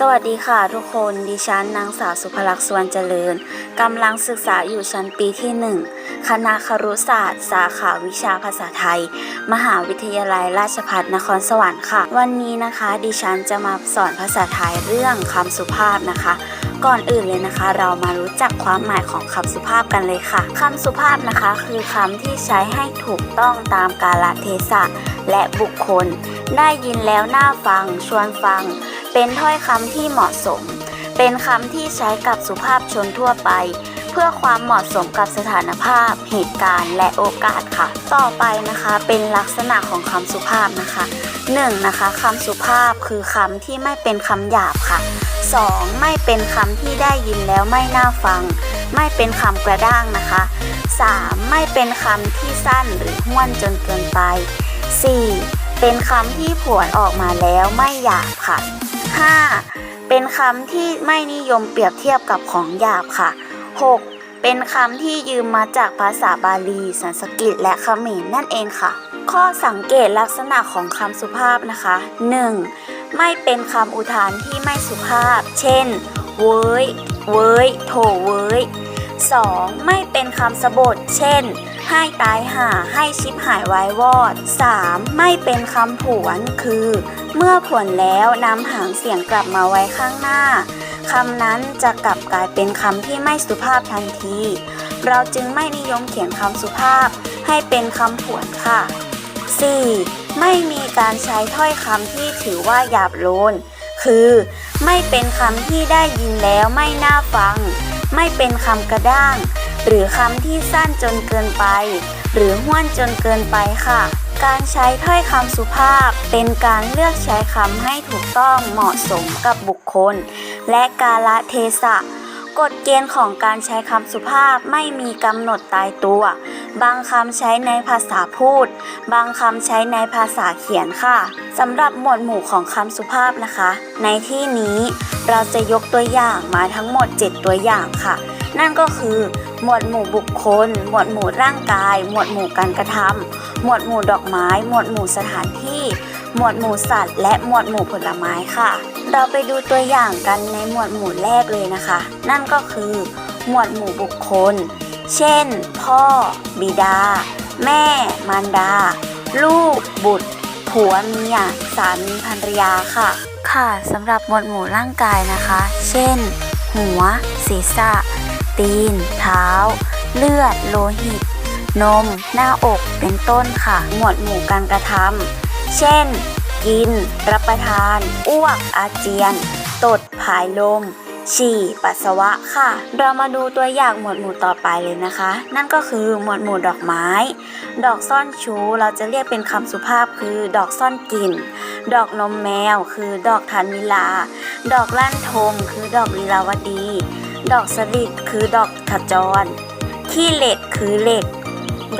สวัสดีค่ะทุกคน ดิฉันนางสาวสุภลักษณ์สวนเจริญ กำลังศึกษาอยู่ชั้นปีที่ 1 คณะครุศาสตร์ สาขาวิชาภาษาไทย มหาวิทยาลัยราชภัฏนครสวรรค์ค่ะ วันนี้นะคะ ดิฉันจะมาสอนภาษาไทยเรื่องคำสุภาพนะคะ ก่อนอื่นเลยนะคะ เรามารู้จักความหมายของคำสุภาพกันเลยค่ะคำสุภาพนะคะ คือคำที่ใช้ให้ถูกต้องตามกาลเทศะและบุคคล ได้ยินแล้วน่าฟัง ชวนฟัง เป็นถ้อยคำที่เหมาะสม เป็นคำที่ใช้กับสุภาพชนทั่วไป พื่อความเหมาะสมกับสถานภาพ เหตุการณ์ และโอกาสค่ะ ต่อไปนะคะเป็นลักษณะของคำสุภาพนะคะ 1. นะคะคำสุภาพคือคำที่ไม่เป็นคำหยาบค่ะ 2. ไม่เป็นคำที่ได้ยินแล้วไม่น่าฟัง ไม่เป็นคำกระด้างนะคะ 3. ไม่เป็นคำที่สั้นหรือห้วนจนเกินไป 4. เป็นคำที่ผวนออกมาแล้วไม่หยาบค่ะ 5. เป็นคำที่ไม่นิยมเปรียบเทียบกับของหยาบค่ะ 6. เป็นคำที่ยืมมาจากภาษาบาลี สันสกฤตและเขมรนั่นเองค่ะ ข้อสังเกตลักษณะของคำสุภาพนะคะ 1. ไม่เป็นคำอุทานที่ไม่สุภาพ เช่น เว้ย เว้ย โถเว้ย 2. ไม่เป็นคำสบท เช่น ให้ตายห่าให้ชิบหายไว้วอด 3. ไม่เป็นคำผวน คือ เมื่อผวนแล้วนำหางเสียงกลับมาไว้ข้างหน้า คำนั้นจะกลับกลายเป็นคำที่ไม่สุภาพทันที เราจึงไม่นิยมเขียนคำสุภาพให้เป็นคำผวนค่ะ 4. ไม่มีการใช้ถ้อยคำที่ถือว่าหยาบโลน คือ ไม่เป็นคำที่ได้ยินแล้วไม่น่าฟัง ไม่เป็นคำกระด้าง หรือคำที่สั้นจนเกินไป หรือห้วนจนเกินไปค่ะ การใช้ถ้อยคำสุภาพเป็นการเลือกใช้คำให้ถูกต้องเหมาะสมกับบุคคล และกาลเทศะ กฎเกณฑ์ของการใช้คำสุภาพไม่มีกำหนดตายตัว บางคำใช้ในภาษาพูด บางคำใช้ในภาษาเขียนค่ะสำหรับหมวดหมู่ของคำสุภาพนะคะ ในที่นี้เราจะยกตัวอย่างมาทั้งหมด 7 ตัวอย่างค่ะ นั่นก็คือหมวดหมู่บุคคล หมวดหมู่ร่างกาย หมวดหมู่การกระทำหมวดหมู่ดอกไม้ หมวดหมู่สถานที่ หมวดหมู่สัตว์ และหมวดหมู่ผลไม้ค่ะ เราไปดูตัวอย่างกันในหมวดหมู่แรกเลยนะคะ นั่นก็คือ หมวดหมู่บุคคล เช่น พ่อ บิดา แม่ มารดา ลูก บุตร ผัวเมียสามีภรรยาค่ะ ค่ะสำหรับหมวดหมู่ร่างกายนะคะ เช่น หัว ศีรษะ ตีน เท้า เลือด โลหิตนม หน้าอก เป็นต้นค่ะ หมวดหมู่การกระทำ เช่น กิน รับประทาน อ้วก อาเจียน ตด ผายลม ฉี่ ปัสสาวะค่ะ เรามาดูตัวอย่างหมวดหมู่ต่อไปเลยนะคะ นั่นก็คือหมวดหมู่ดอกไม้ ดอกซ่อนชูเราจะเรียกเป็นคำสุภาพคือ ดอกซ่อนกลิ่น ดอกนมแมว คือดอกทานวิลา ดอกลั่นทม คือดอกลีลาวดี ดอกสลิดคือดอกขจร ขี้เหล็ก คือเหล็ก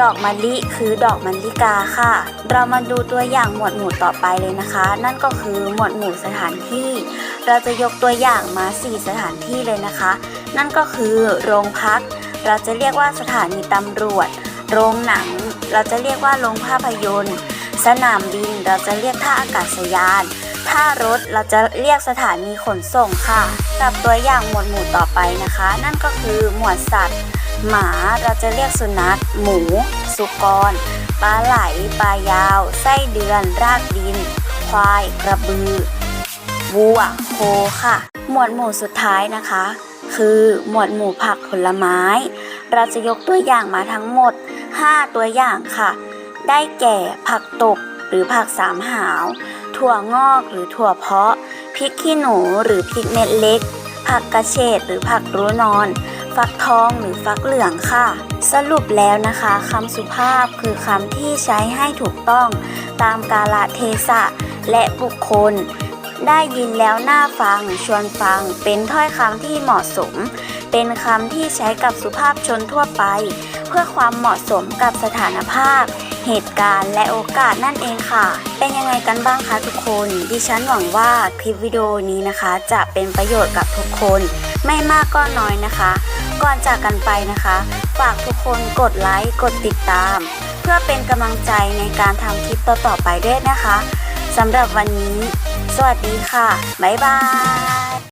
ดอกมะลิคือดอกมะลิกาค่ะ เรามาดูตัวอย่างหมวดหมู่ต่อไปเลยนะคะ นั่นก็คือหมวดหมู่สถานที่ เราจะยกตัวอย่างมา 4 สถานที่เลยนะคะ นั่นก็คือโรงพัก เราจะเรียกว่าสถานีตำรวจ โรงหนัง เราจะเรียกว่าโรงภาพยนตร์ สนามบิน เราจะเรียกท่าอากาศยานท่ารถเราจะเรียกสถานีขนส่งค่ะ กับตัวอย่างหมวดหมู่ต่อไปนะคะ นั่นก็คือหมวดสัตว์ หมาเราจะเรียกสุนัข หมู สุกร ปลาไหล ปลายาว ไส้เดือน รากดิน ควาย กระบือ วัว โคค่ะ หมวดหมู่สุดท้ายนะคะ คือหมวดหมู่ผักผลไม้ เราจะยกตัวอย่างมาทั้งหมด 5 ตัวอย่างค่ะ ได้แก่ผักตบหรือผักสามหาว ถั่วงอกหรือถั่วเพาะ พริกขี้หนูหรือพริกเม็ดเล็ก ผักกระเฉดหรือผักรู้นอน ฟักทองหรือฟักเหลืองค่ะ สรุปแล้วนะคะคำสุภาพคือคำที่ใช้ให้ถูกต้อง ตามกาลเทศะและบุคคล ได้ยินแล้วน่าฟังชวนฟัง เป็นถ้อยคำที่เหมาะสม เป็นคำที่ใช้กับสุภาพชนทั่วไป เพื่อความเหมาะสมกับสถานภาพเหตุการณ์และโอกาสนั่นเองค่ะ เป็นยังไงกันบ้างคะทุกคน ดิฉันหวังว่าคลิปวิดีโอนี้นะคะ จะเป็นประโยชน์กับทุกคน ไม่มากก็น้อยนะคะ ก่อนจากกันไปนะคะ ฝากทุกคนกดไลค์ กดติดตาม เพื่อเป็นกำลังใจในการทำคลิปต่อๆไปด้วยนะคะสำหรับวันนี้ สวัสดีค่ะ บ๊ายบาย